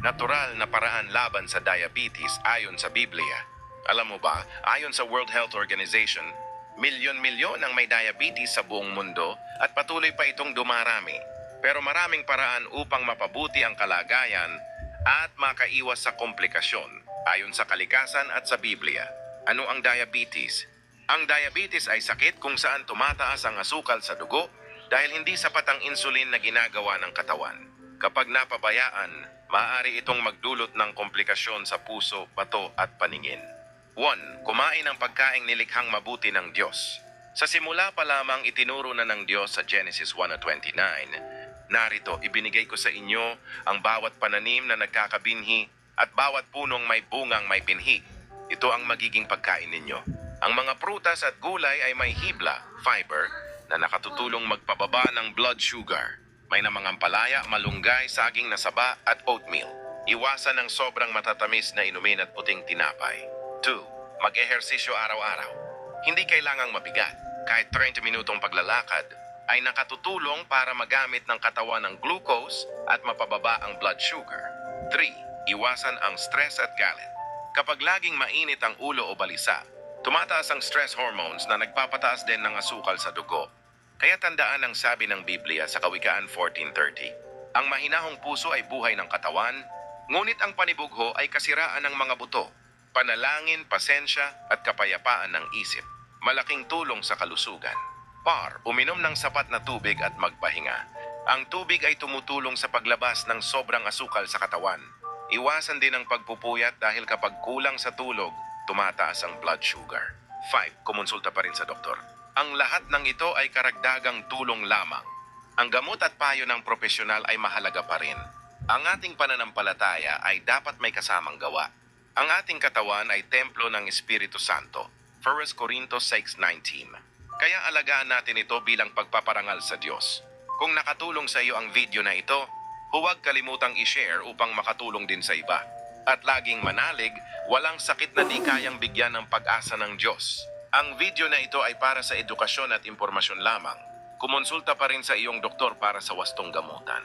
natural na paraan laban sa diabetes ayon sa Biblia. Alam mo ba, ayon sa World Health Organization, milyon-milyon ang may diabetes sa buong mundo at patuloy pa itong dumarami. Pero maraming paraan upang mapabuti ang kalagayan at makaiwas sa komplikasyon ayon sa kalikasan at sa Biblia. Ano ang diabetes? Ang diabetes ay sakit kung saan tumataas ang asukal sa dugo dahil hindi sapat ang insulin na ginagawa ng katawan. Kapag napabayaan, maaari itong magdulot ng komplikasyon sa puso, bato at paningin. 1. Kumain ng pagkaing nilikhang mabuti ng Diyos. Sa simula pa lamang itinuro na ng Diyos sa Genesis 1.29, Narito, ibinigay ko sa inyo ang bawat pananim na nagkakabinhi at bawat punong may bungang may pinhi. Ito ang magiging pagkain ninyo. Ang mga prutas at gulay ay may hibla, fiber, na nakatutulong magpababa ng blood sugar. May namang ampalaya, malunggay, saging na saba at oatmeal. Iwasan ng sobrang matatamis na inumin at puting tinapay. 2. Mag-ehersisyo araw-araw. Hindi kailangang mabigat. Kahit 30 minutong paglalakad, ay nakatutulong para magamit ng katawan ng glucose at mapababa ang blood sugar. 3. Iwasan ang stress at galit. Kapag laging mainit ang ulo o balisa, tumataas ang stress hormones na nagpapataas din ng asukal sa dugo. Kaya tandaan ang sabi ng Biblia sa Kawikaan 14.30. Ang mahinahong puso ay buhay ng katawan, ngunit ang panibugho ay kasiraan ng mga buto, panalangin, pasensya at kapayapaan ng isip. Malaking tulong sa kalusugan. Par, uminom ng sapat na tubig at magpahinga. Ang tubig ay tumutulong sa paglabas ng sobrang asukal sa katawan. Iwasan din ang pagpupuyat dahil kapag kulang sa tulog, tumataas ang blood sugar. 5. Kumonsulta pa rin sa doktor. Ang lahat ng ito ay karagdagang tulong lamang. Ang gamot at payo ng profesional ay mahalaga pa rin. Ang ating pananampalataya ay dapat may kasamang gawa. Ang ating katawan ay templo ng Espiritu Santo. 1 Corinthos 6.19 kaya alagaan natin ito bilang pagpaparangal sa Diyos. Kung nakatulong sa iyo ang video na ito, huwag kalimutang i-share upang makatulong din sa iba. At laging manalig, walang sakit na di kayang bigyan ng pag-asa ng Diyos. Ang video na ito ay para sa edukasyon at impormasyon lamang. Kumonsulta pa rin sa iyong doktor para sa wastong gamutan.